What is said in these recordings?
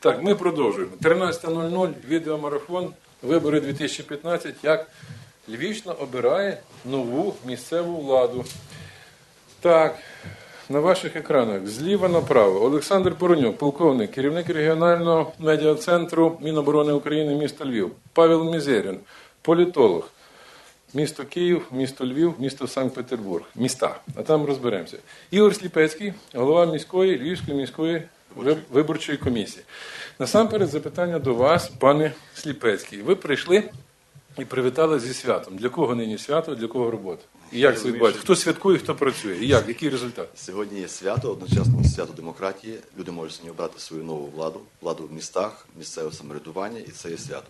Так, ми продовжуємо. 13.00, відеомарафон, вибори 2015, як Львівщина обирає нову місцеву владу. Так, на ваших екранах зліва направо Олександр Поронюк, полковник, керівник регіонального медіа-центру Міноборони України міста Львів. Павел Мізерін, політолог. Місто Київ, місто Львів, місто Санкт-Петербург. Міста. А там розберемося. Ігор Сліпецький, голова міської Львівської міської виборчої комісії. Насамперед запитання до вас, пане Сліпецький. Ви прийшли і привітали зі святом. Для кого нині свято, для кого робота? І як це відбувається? Хто святкує, хто працює? І як? Який результат? Сьогодні є свято, одночасно свято демократії. Люди можуть сьогодні обрати свою нову владу, владу в містах, місцеве самоврядування, і це є свято.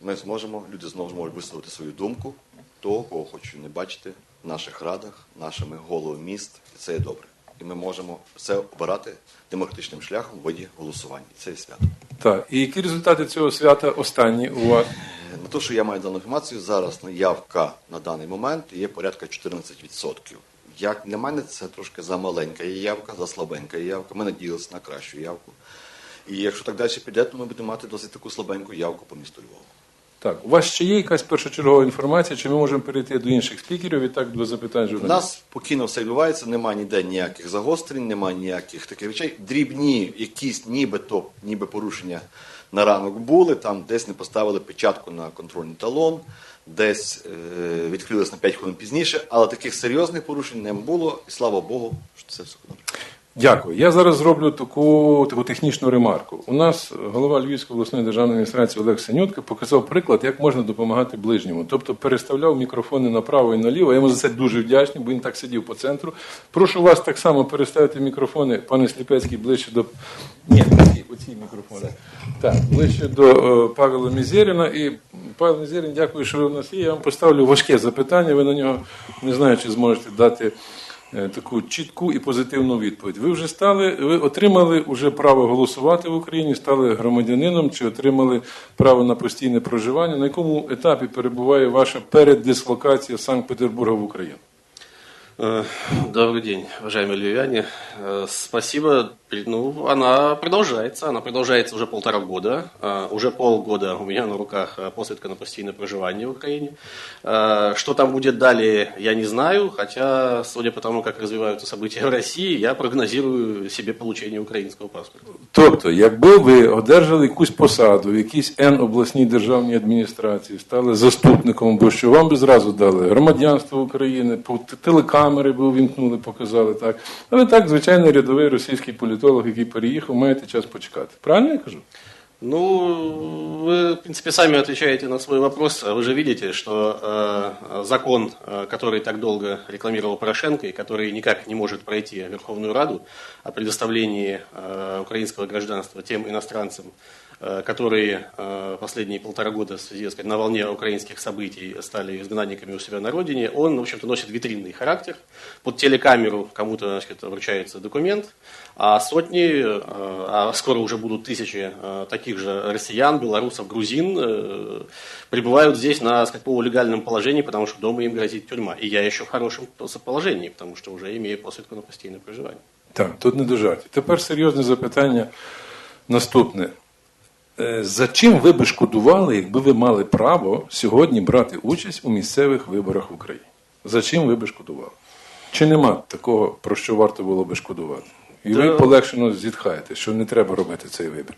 Ми зможемо, люди знову зможуть висловити свою думку, того, кого хочуть не бачити в наших радах, нашими головами міст, і це є добре. І ми можемо це обирати демократичним шляхом в виді голосування. Це є свято. Так. І які результати цього свята останні у вас? На те, що я маю дану інформацію, зараз явка на даний момент є порядка 14%. Як для мене це трошки замаленька є явка, заслабенька є явка. Ми надіялися на кращу явку. І якщо так далі піде, то ми будемо мати досить таку слабеньку явку по місту Львову. Так, у вас ще є якась першочергова інформація, чи ми можемо перейти до інших спікерів і так до запитань У нас спокійно все відбувається, немає ніде ніяких загострень, немає ніяких таких речей. Дрібні, якісь нібито, ніби порушення на ранок були, там десь не поставили печатку на контрольний талон, десь е, відкрились на 5 хвилин пізніше, але таких серйозних порушень не було, і слава Богу, що це все добре. Дякую. Я зараз зроблю таку, таку технічну ремарку. У нас голова Львівської обласної державної адміністрації Олег Синютка показав приклад, як можна допомагати ближньому. Тобто переставляв мікрофони направо і наліво. Я йому за це дуже вдячний, бо він так сидів по центру. Прошу вас так само переставити мікрофони, пане Сліпецький, ближче до. Ні, оці, оці мікрофони. Так, ближче до е, Павла Мізеріна. І Павел Мізерін, дякую, що ви в нас є. Я вам поставлю важке запитання. Ви на нього не знаю, чи зможете дати таку чітку і позитивну відповідь. Ви вже стали, ви отримали вже право голосувати в Україні, стали громадянином чи отримали право на постійне проживання. На якому етапі перебуває ваша переддислокація Санкт-Петербурга в Україну? Э, Добрый день, уважаемые львивяне. Э, Спасибо. Ну, она продолжается. Она продолжается уже полтора года. Э, Уже полгода у меня на руках э, посвідка на постійне проживание в Украине. Э, Что там будет далее, я не знаю. Хотя, судя по тому, как развиваются события в России, я прогнозирую себе получение украинского паспорта. Тобто, якби ви одержали якусь посаду в якійсь Н обласній державній адміністрації, стали заступником, бо що вам би зразу дали громадянство України, по- т- телекамери би увімкнули, показали так. Але так, звичайно, рядовий російський політолог, який переїхав, маєте час почекати. Правильно я кажу? Ну, вы, в принципе, сами отвечаете на свой вопрос. Вы же видите, что э, закон, э, который так долго рекламировал Порошенко и который никак не может пройти Верховную Раду о предоставлении э, украинского гражданства тем иностранцам, э, которые э, последние полтора года в связи, так сказать, на волне украинских событий стали изгнанниками у себя на родине, он, в общем-то, носит витринный характер. Под телекамеру кому-то значит, вручается документ, а сотни, э, а скоро уже будут тысячи э, таких же россиян, белорусов, грузин э, пребывают здесь на так сказать, полулегальном положении, потому что дома им грозит тюрьма. И я еще в хорошем положении, потому что уже имею посвідку на постійне проживання. Так, тут не до жартів. Тепер серйозне запитання наступне. Е, За чим ви би шкодували, якби ви мали право сьогодні брати участь у місцевих виборах в Україні? За чим ви би шкодували? Чи нема такого, про що варто було би шкодувати? І ви полегшено зітхаєте, що не треба робити цей вибір.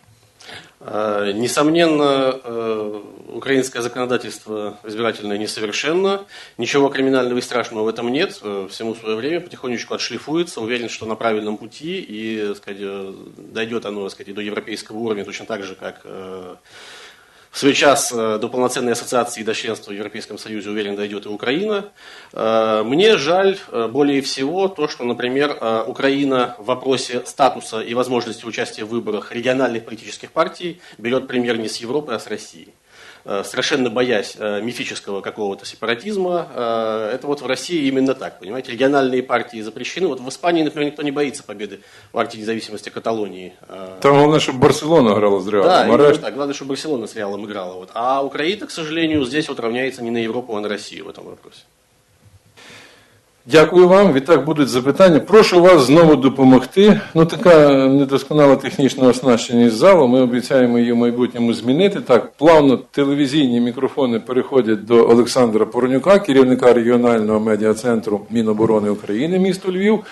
Э, Несомненно, э, украинское законодательство избирательное несовершенно. Ничего криминального и страшного в этом нет. Э, Всему свое время потихонечку отшлифуется. Уверен, что на правильном пути и сказать, дойдет оно сказать, до европейского уровня точно так же, как в свой час э, до полноценной ассоциации и до членства в Европейском Союзе, уверен, дойдет и Украина. Э, Мне жаль э, более всего то, что, например, Украина в вопросе статуса и возможности участия в выборах региональных политических партий берет пример не с Европы, а с России совершенно боясь э, мифического какого-то сепаратизма. Э, Это вот в России именно так, понимаете, региональные партии запрещены. Вот в Испании, например, никто не боится победы партии независимости Каталонии. Э, Там головне, щоб Барселона грала з Реалом. да, решта- так. Главное, чтобы Барселона с Реалом играла. Вот. А Украина, к сожалению, здесь вот равняется не на Европу, а на Россию в этом вопросе. Дякую вам. Відтак будуть запитання. Прошу вас знову допомогти. Ну, така недосконала технічна оснащеність залу. Ми обіцяємо її в майбутньому змінити. Так, плавно телевізійні мікрофони переходять до Олександра Поронюка, керівника регіонального медіа-центру Міноборони України, місто Львів.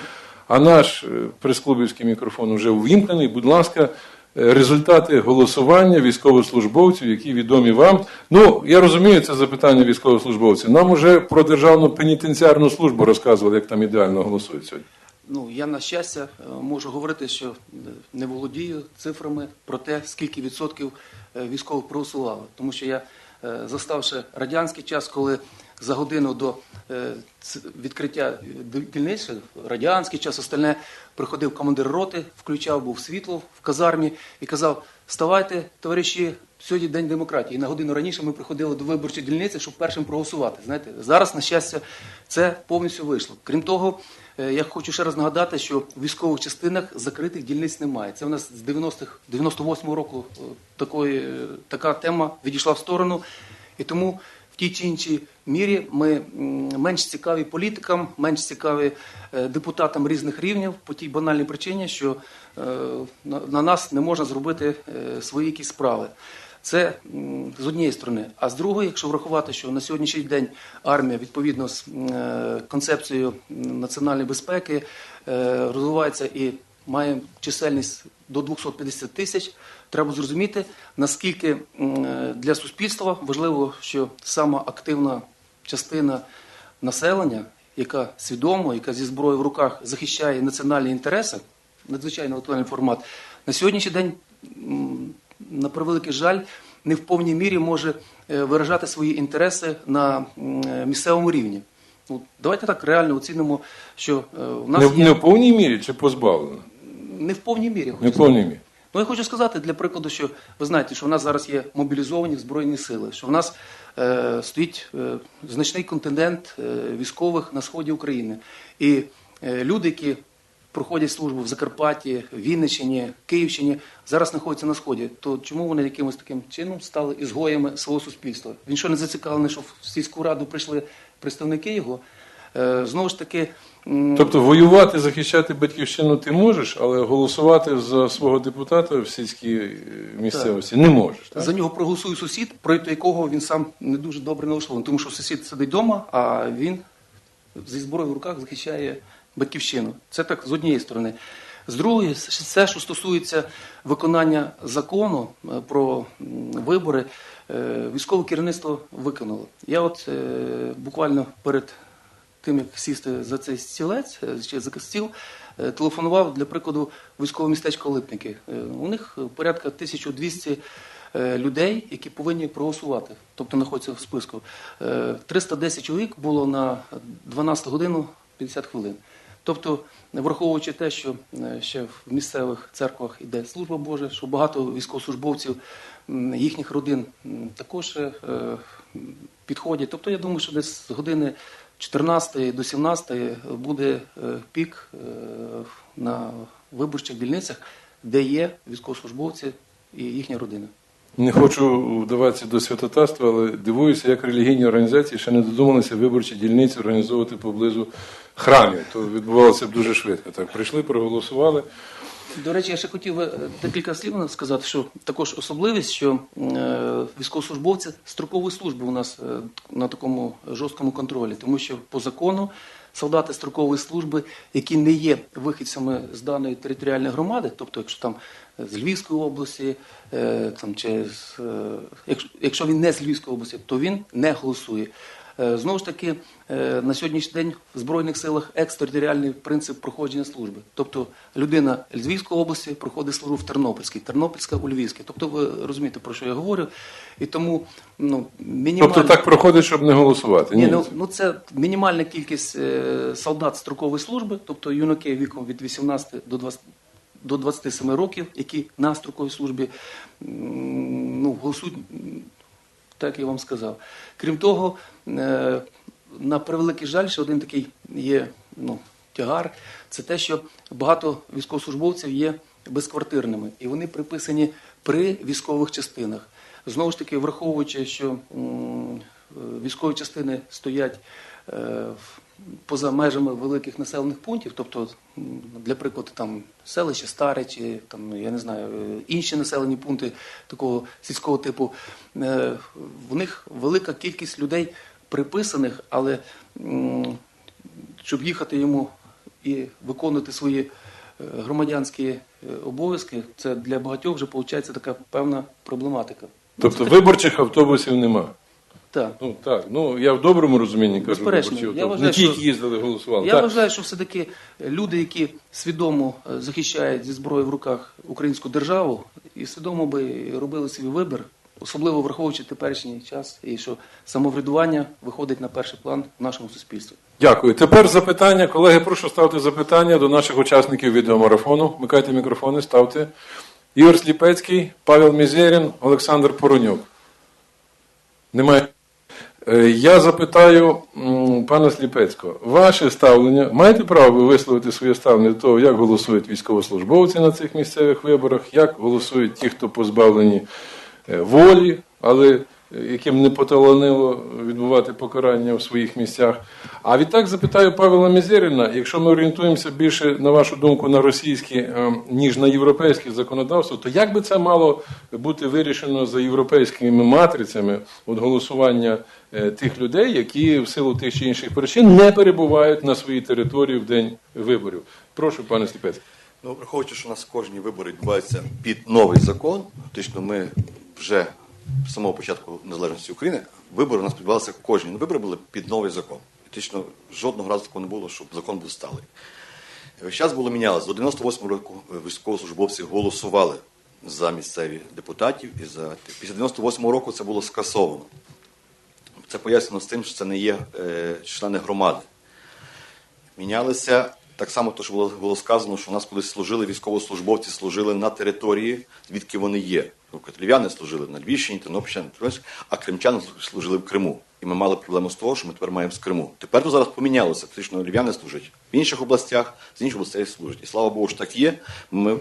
А наш е, прес-клубівський мікрофон вже увімкнений. Будь ласка, результати голосування військовослужбовців, які відомі вам. Ну, я розумію, це запитання військовослужбовців. Нам уже про державну пенітенціарну службу розказували, як там ідеально голосують сьогодні. Ну, я на щастя е, можу говорити, що е, не володію цифрами про те, скільки відсотків е, військових проголосували. Тому що я, е, заставши радянський час, коли за годину до е, відкриття ді- дільниць, радянський час, остальне, приходив командир роти, включав був світло в казармі і казав: Вставайте, товариші, сьогодні день демократії. І на годину раніше ми приходили до виборчої дільниці, щоб першим проголосувати. Знаєте, зараз, на щастя, це повністю вийшло. Крім того, е, я хочу ще раз нагадати, що в військових частинах закритих дільниць немає. Це у нас з 90-х, 98-го року е, такої, е, така тема відійшла в сторону. І тому в тій чи іншій мірі ми менш цікаві політикам, менш цікаві е, депутатам різних рівнів по тій банальній причині, що е, на, на нас не можна зробити е, свої якісь справи. Це з однієї сторони. А з другої, якщо врахувати, що на сьогоднішній день армія відповідно з концепцією національної безпеки розвивається і має чисельність до 250 тисяч, треба зрозуміти, наскільки для суспільства важливо, що сама активна частина населення, яка свідомо, яка зі зброєю в руках захищає національні інтереси, надзвичайно актуальний формат, на сьогоднішній день, на превеликий жаль, не в повній мірі може е, виражати свої інтереси на е, місцевому рівні. Ну, давайте так реально оцінимо, що е, у нас Не, в- є не в повній мірі чи позбавлено? не в повній мірі. Не в повній мірі. Ну, я хочу сказати для прикладу, що ви знаєте, що в нас зараз є мобілізовані збройні сили, що в нас е, стоїть е, значний контингент е, військових на сході України. І е, люди, які проходять службу в Закарпатті, Вінниччині, Київщині, зараз знаходяться на сході. То чому вони якимось таким чином стали ізгоями свого суспільства? Він що не зацікавлений, що в сільську раду прийшли представники його? Е, знову ж таки. Тобто воювати, захищати батьківщину ти можеш, але голосувати за свого депутата в сільській е, місцевості не можеш. Так? За нього проголосує сусід, проти якого він сам не дуже добре налаштований, тому що сусід сидить вдома, а він зі зброєю в руках захищає батьківщину. Це так з однієї сторони. З другої, все, що стосується виконання закону е, про вибори, е, військове керівництво виконало. Я от буквально перед тим, як сісти за цей стілець е, чи за стіл, е, телефонував для прикладу військове містечко Липники. Е, У них порядка 1200 е, людей, які повинні проголосувати, тобто знаходяться в списку. Е, 310 чоловік було на 12 годину 50 хвилин. Тобто, враховуючи те, що е, ще в місцевих церквах йде служба Божа, що багато військовослужбовців їхніх родин також е, підходять. Тобто, я думаю, що десь з години 14 до 17 буде е, пік е, на виборчих дільницях, де є військовослужбовці і їхня родина. Не хочу вдаватися до святотатства, але дивуюся, як релігійні організації ще не додумалися виборчі дільниці організовувати поблизу храмів. То відбувалося б дуже швидко. Так, прийшли, проголосували. До речі, я ще хотів е, декілька слів сказати, що також особливість, що е, військовослужбовці строкової служби у нас е, на такому жорсткому контролі, тому що по закону солдати строкової служби, які не є вихідцями з даної територіальної громади, тобто якщо там з Львівської області, там чи з, якщо він не з Львівської області, то він не голосує. Е, Знову ж таки, е, на сьогоднішній день в Збройних силах екстериторіальний принцип проходження служби. Тобто людина Львівської області проходить службу в Тернопільській, Тернопільська у Львівській. Тобто ви розумієте, про що я говорю. І тому ну, мінімально... Тобто так проходить, щоб не голосувати. Ні, Ні, ну, ну це мінімальна кількість е, солдат строкової служби, тобто юнаки віком від 18 до 20, до 27 років, які на строковій службі ну, голосують, так я вам сказав. Крім того, е, на превеликий жаль, ще один такий є ну, тягар, це те, що багато військовослужбовців є безквартирними, і вони приписані при військових частинах. Знову ж таки, враховуючи, що е, військові частини стоять е, в поза межами великих населених пунктів, тобто, для прикладу, там селище Старе чи там, ну, я не знаю, е, інші населені пункти такого сільського типу, е, в них велика кількість людей приписаних, але щоб їхати йому і виконувати свої е, громадянські обов'язки, це для багатьох вже виходить така певна проблематика. Тобто виборчих автобусів нема. Так. Ну так, ну я в доброму розумінні кажу, Безперечно. виборчі Я вважаю, не ті, що- які їздили, голосували. Я так. вважаю, що все-таки люди, які свідомо е, захищають зі зброєю в руках українську державу, і свідомо би робили свій вибір, особливо враховуючи теперішній час, і що самоврядування виходить на перший план в нашому суспільстві. Дякую. Тепер запитання. Колеги, прошу ставити запитання до наших учасників відеомарафону. Вмикайте мікрофони, ставте. Ігор Сліпецький, Павел Мізєрін, Олександр Поронюк. Немає. Е, Я запитаю пана Сліпецького, ваше ставлення, маєте право ви висловити своє ставлення до того, як голосують військовослужбовці на цих місцевих виборах, як голосують ті, хто позбавлені е, волі, але яким не поталанило відбувати покарання в своїх місцях. А відтак запитаю Павла Мізеріна, якщо ми орієнтуємося більше, на вашу думку, на російське, ніж на європейське законодавство, то як би це мало бути вирішено за європейськими матрицями от голосування е, тих людей, які в силу тих чи інших причин не перебувають на своїй території в день виборів? Прошу, пане Сліпецький. Ну, враховуючи, що у нас кожні вибори відбуваються під новий закон, фактично ми вже з самого початку незалежності України вибори у нас відбувалися кожні. Ну, вибори були під новий закон. Фактично жодного разу такого не було, щоб закон був сталий. Час було мінялося. До 98 року е, військовослужбовці голосували за місцеві депутатів, і за після 98 року це було скасовано. Це пояснено з тим, що це не є е, члени громади мінялися. Так само, то, що було, було сказано, що у нас колись служили військовослужбовці, служили на території, звідки вони є. Наприклад, львів'яни служили на Львівщині, Тернопільщині, а кримчани служили в Криму. І ми мали проблему з того, що ми тепер маємо з Криму. Тепер то зараз помінялося. Фактично, львів'яни служать в інших областях, з інших областей служать. І слава Богу, що так є. Ми,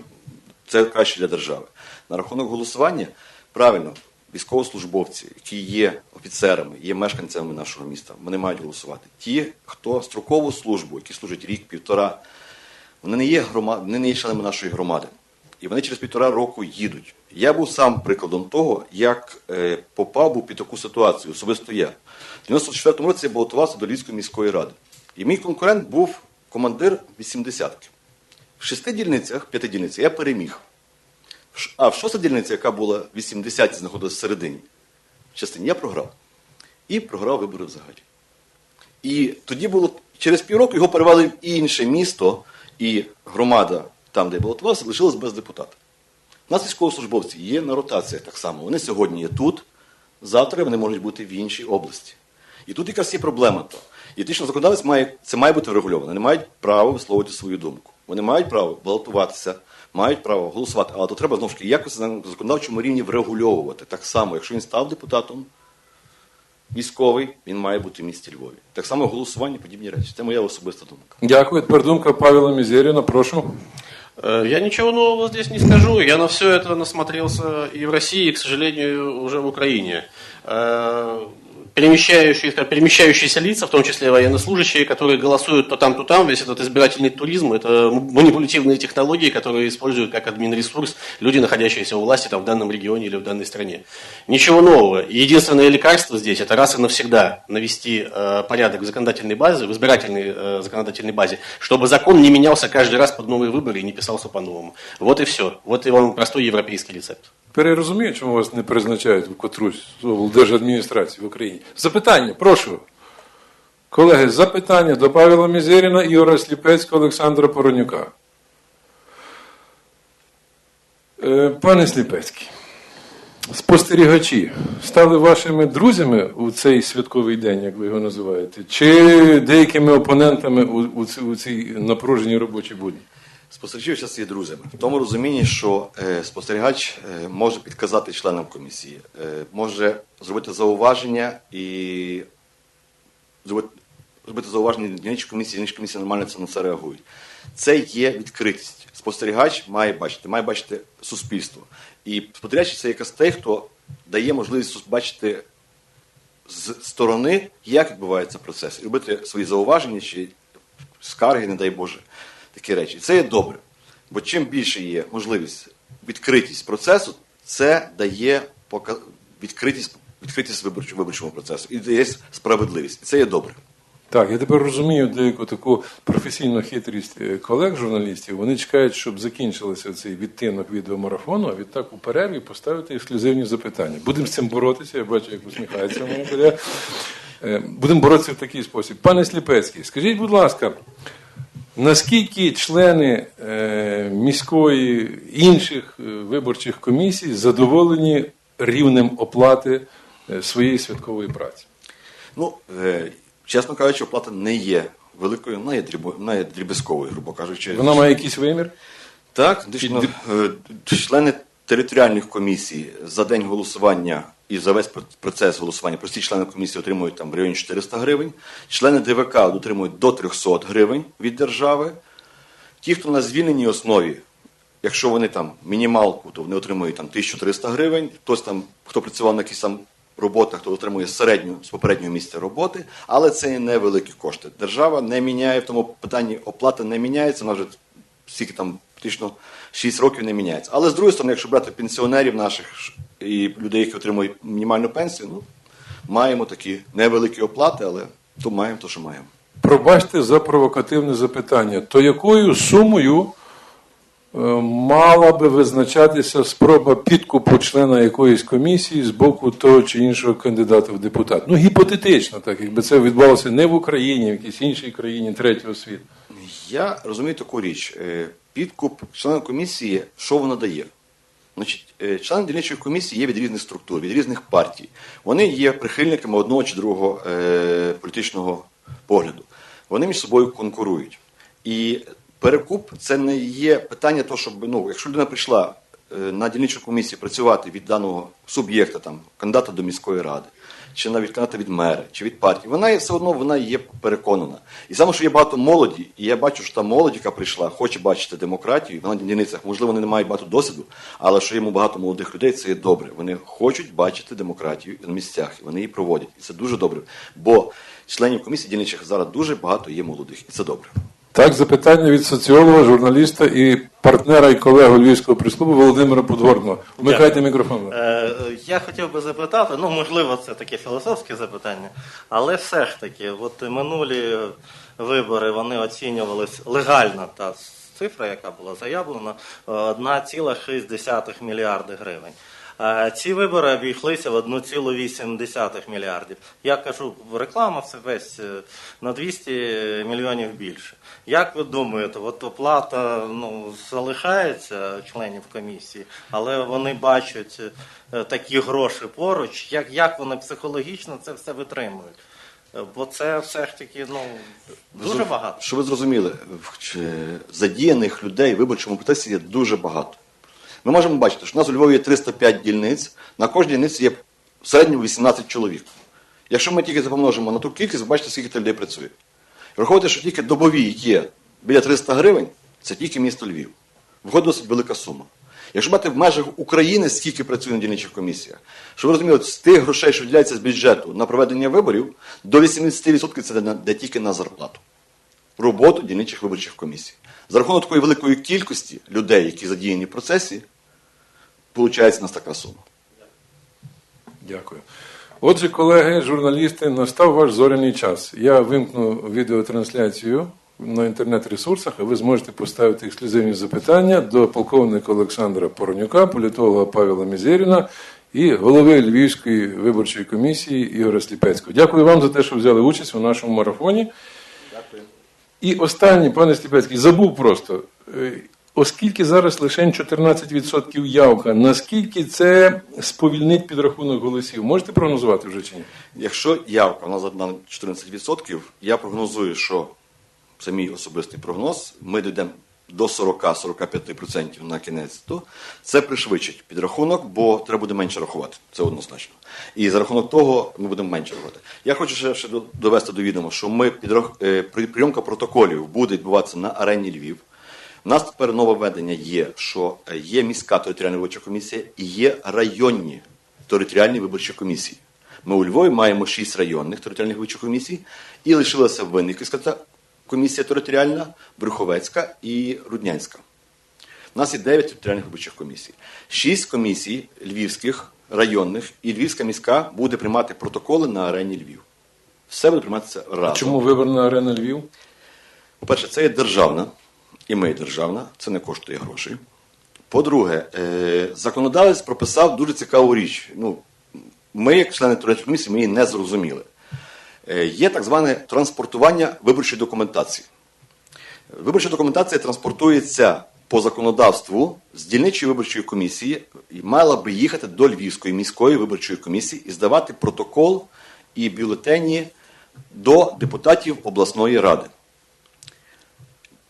це краще для держави. На рахунок голосування, правильно, військовослужбовці, які є офіцерами, є мешканцями нашого міста, вони мають голосувати. Ті, хто строкову службу, які служать рік, півтора, вони не є громад, вони не є членами нашої громади. І вони через півтора року їдуть. Я був сам прикладом того, як е, попав був під таку ситуацію, особисто я. В 94-му році я балотувався до Львівської міської ради. І мій конкурент був командир 80-ки. В шести дільницях, п'яти дільницях я переміг. А в шоста дільниця, яка була 80 знаходилася всередині, частині я програв. І програв вибори взагалі. І тоді було через півроку його перевели в інше місто, і громада, там, де я балотувався, лишилась без депутата. У нас військовослужбовці є на ротаціях так само. Вони сьогодні є тут, завтра вони можуть бути в іншій області. І тут якраз є проблема. То. І законодавець має, це має бути врегульовано. Вони мають право висловити свою думку. Вони мають право балотуватися, мають право голосувати. Але то треба знову ж таки якось на законодавчому рівні врегульовувати. Так само, якщо він став депутатом, військовий, він має бути в місті Львові. Так само голосування, подібні речі. Це моя особиста думка. Дякую. Тепер думка Павла Мізеріна. Прошу. Э, Я ничего нового здесь не скажу. Я на все это насмотрелся и в России, и, к сожалению, уже в Украине. Э, Перемещающиеся, перемещающиеся лица, в том числе военнослужащие, которые голосуют то там, то там, весь этот избирательный туризм, это манипулятивные технологии, которые используют как админресурс люди, находящиеся у власти там, в данном регионе или в данной стране. Ничего нового. Единственное лекарство здесь это раз и навсегда навести э, порядок в законодательной базе, в избирательной э, законодательной базе, чтобы закон не менялся каждый раз под новые выборы и не писался по-новому. Вот и все. Вот и вам простой европейский рецепт. Перерозумію, чому вас не призначають в котрусь облдержадміністрації в Україні. Запитання, прошу. Колеги, запитання до Павла Мізеріна, Ігора Сліпецького, Олександра Поронюка. Е, Пане Сліпецький, спостерігачі стали вашими друзями у цей святковий день, як ви його називаєте, чи деякими опонентами у цій напруженій робочій будні? Спостерігачі зараз є друзями. В тому розумінні, що е, спостерігач е, може підказати членам комісії, е, може зробити зауваження і зробити, зробити зауваження іншої комісії, інші комісії нормально це на це реагують. Це є відкритість. Спостерігач має бачити, має бачити суспільство. І спостерігач це якраз той, хто дає можливість бачити з сторони, як відбувається процес, і робити свої зауваження чи скарги, не дай Боже, такі речі. Це є добре. Бо чим більше є можливість відкритість процесу, це дає відкритість, відкритість виборчого, процесу і дає справедливість. І це є добре. Так, я тепер розумію деяку таку професійну хитрість е, колег журналістів. Вони чекають, щоб закінчилося цей відтинок відеомарафону, а відтак у перерві поставити ексклюзивні запитання. Будемо з цим боротися. Я бачу, як усміхається моя колега. Е, Будемо боротися в такий спосіб. Пане Сліпецький, скажіть, будь ласка, наскільки члени е, міської інших е, виборчих комісій задоволені рівнем оплати е, своєї святкової праці? Ну, чесно кажучи, оплата не є великою, вона є, дрібезковою, грубо кажучи. Вона має якийсь вимір? Так, дійсно, члени територіальних комісій за день голосування і за весь процес голосування, прості члени комісії отримують там в районі 400 гривень. Члени ДВК отримують до 300 гривень від держави. Ті, хто на звільненій основі, якщо вони там мінімалку, то вони отримують там 1300 гривень. Хтось там, хто працював на якихось там роботах, то отримує середню з попереднього місця роботи, але це невеликі кошти. Держава не міняє в тому питанні оплата не міняється, вона вже скільки там практично 6 років не міняється. Але з другої сторони, якщо брати пенсіонерів наших і людей, які отримують мінімальну пенсію, ну маємо такі невеликі оплати, але то маємо то, що маємо. Пробачте за провокативне запитання. То якою сумою е, мала би визначатися спроба підкупу члена якоїсь комісії з боку того чи іншого кандидата в депутат? Ну, гіпотетично, так, якби це відбувалося не в Україні, а в якійсь іншій країні третього світу. Я розумію таку річ. Е, Підкуп члена комісії, що воно дає? Значить, е, члени дільничої комісії є від різних структур, від різних партій. Вони є прихильниками одного чи другого е, політичного погляду. Вони між собою конкурують. І перекуп це не є питання того, щоб ну, якщо людина прийшла е, на дільничу комісію працювати від даного суб'єкта, там, кандидата до міської ради, чи навіть кандидата від мера, чи від партії, вона є все одно вона є переконана. І саме, що є багато молоді, і я бачу, що та молодь, яка прийшла, хоче бачити демократію, вона на дільницях, можливо, вони не мають багато досвіду, але що йому багато молодих людей, це є добре. Вони хочуть бачити демократію на місцях, і вони її проводять. І це дуже добре. Бо членів комісії дільничих зараз дуже багато є молодих, і це добре. Так, запитання від соціолога, журналіста і партнера і колегу Львівського прес-клубу Володимира Подгорного. Вмикайте мікрофон. Е, Я хотів би запитати, ну можливо, це таке філософське запитання, але все ж таки, от минулі вибори вони оцінювалися легально та цифра, яка була заявлена, е, 1,6 мільярди гривень. Ці вибори обійшлися в 1,8 мільярдів. Я кажу, реклама це весь е, на 200 мільйонів більше. Як ви думаєте, от оплата ну, залишається членів комісії, але вони бачать е, такі гроші поруч, як, як вони психологічно це все витримують? Е, Бо це все ж таки ну, дуже багато. Щоб ви зрозуміли, задіяних людей в виборчому процесі є дуже багато. Ми можемо бачити, що у нас у Львові є 305 дільниць, на кожній дільниці є в середньому 18 чоловік. Якщо ми тільки помножимо на ту кількість, ви бачите, скільки людей працює. Враховуйте, що тільки добові, є біля 300 гривень, це тільки місто Львів. Виходить досить велика сума. Якщо брати в межах України, скільки працює на дільничих комісіях, щоб ви розуміли, з тих грошей, що виділяється з бюджету на проведення виборів, до 80% це йде тільки на зарплату роботу дільничих виборчих комісій. За рахунок такої великої кількості людей, які задіяні в процесі, виходить у нас така сума. Дякую. Отже, колеги, журналісти, настав ваш зоряний час. Я вимкну відеотрансляцію на інтернет-ресурсах, а ви зможете поставити ексклюзивні запитання до полковника Олександра Поронюка, політолога Павла Мізеріна і голови Львівської виборчої комісії Ігоря Сліпецького. Дякую вам за те, що взяли участь у нашому марафоні. Дякую. І останнє, пане Сліпецький, забув просто. Оскільки зараз лише 14% явка, наскільки це сповільнить підрахунок голосів? Можете прогнозувати вже чи ні? Якщо явка у нас на 14%, я прогнозую, що це мій особистий прогноз, ми дійдемо до 40-45% на кінець, то це пришвидшить підрахунок, бо треба буде менше рахувати. Це однозначно. І за рахунок того ми будемо менше рахувати. Я хочу ще, ще довести до відома, що ми підрах... е, при- прийомка протоколів буде відбуватися на арені Львів. У нас тепер нове введення є, що е, є міська територіальна виборча комісія і є районні територіальні виборчі комісії. Ми у Львові маємо 6 районних територіальних виборчих комісій, і лишилася Винниківська комісія територіальна, Брюховецька і Руднянська. У нас є 9 територіальних виборчих комісій. Шість комісій львівських, районних і Львівська міська буде приймати протоколи на арені Львів. Все буде прийматися разом. Чому вибрана арена Львів? По-перше, це є державна, і ми державна, це не коштує грошей. По-друге, е, законодавець прописав дуже цікаву річ. Ну, ми, як члени територіальної комісії, ми її не зрозуміли. Е, є так зване транспортування виборчої документації. Виборча документація транспортується по законодавству з дільничої виборчої комісії і мала би їхати до Львівської міської виборчої комісії і здавати протокол і бюлетені до депутатів обласної ради.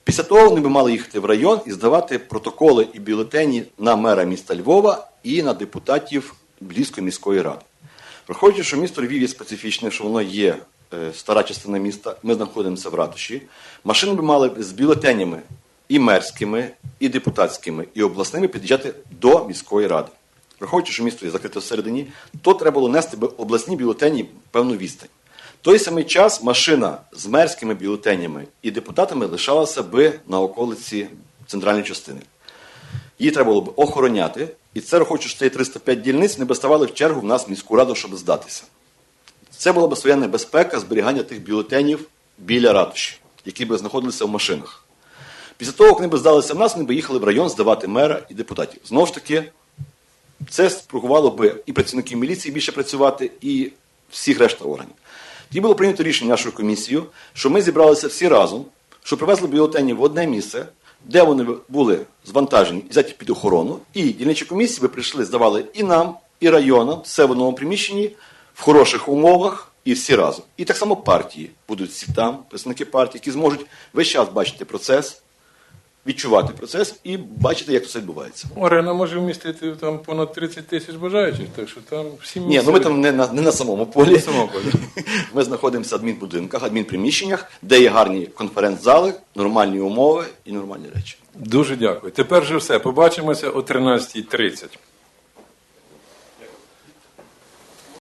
Після того вони би мали їхати в район і здавати протоколи і бюлетені на мера міста Львова і на депутатів Львівської міської ради. Враховуючи, що місто Львів є специфічне, що воно є е, стара частина міста, ми знаходимося в ратуші, машини би мали з бюлетенями і мерськими, і депутатськими, і обласними під'їжджати до міської ради. Враховуючи, що місто є закрите всередині, то треба було нести обласні бюлетені певну відстань. Той самий час машина з мерськими бюлетенями і депутатами лишалася би на околиці центральної частини. Її треба було б охороняти, і це, рахуючи, що це 305 дільниць, не би ставали в чергу в нас в міську раду, щоб здатися. Це була б своя небезпека зберігання тих бюлетенів біля ратуші, які б знаходилися в машинах. Після того, як вони б здалися в нас, вони б їхали в район здавати мера і депутатів. Знову ж таки, це спровокувало би і працівників міліції більше працювати, і всіх решта органів. Тоді було прийнято рішення нашою комісією, що ми зібралися всі разом, що привезли бюлетені в одне місце, де вони були звантажені і взяті під охорону, і дільничі комісії ви прийшли, здавали і нам, і районам, все в одному приміщенні, в хороших умовах, і всі разом. І так само партії будуть всі там, представники партії, які зможуть весь час бачити процес, відчувати процес і бачити, як це відбувається. Арена може вмістити там понад 30 тисяч бажаючих, так що там всі Ні, ну ми там не на, не на самому полі. На самому полі. Ми знаходимося в адмінбудинках, адмінприміщеннях, де є гарні конференц-зали, нормальні умови і нормальні речі. Дуже дякую. Тепер же все. Побачимося о 13.30.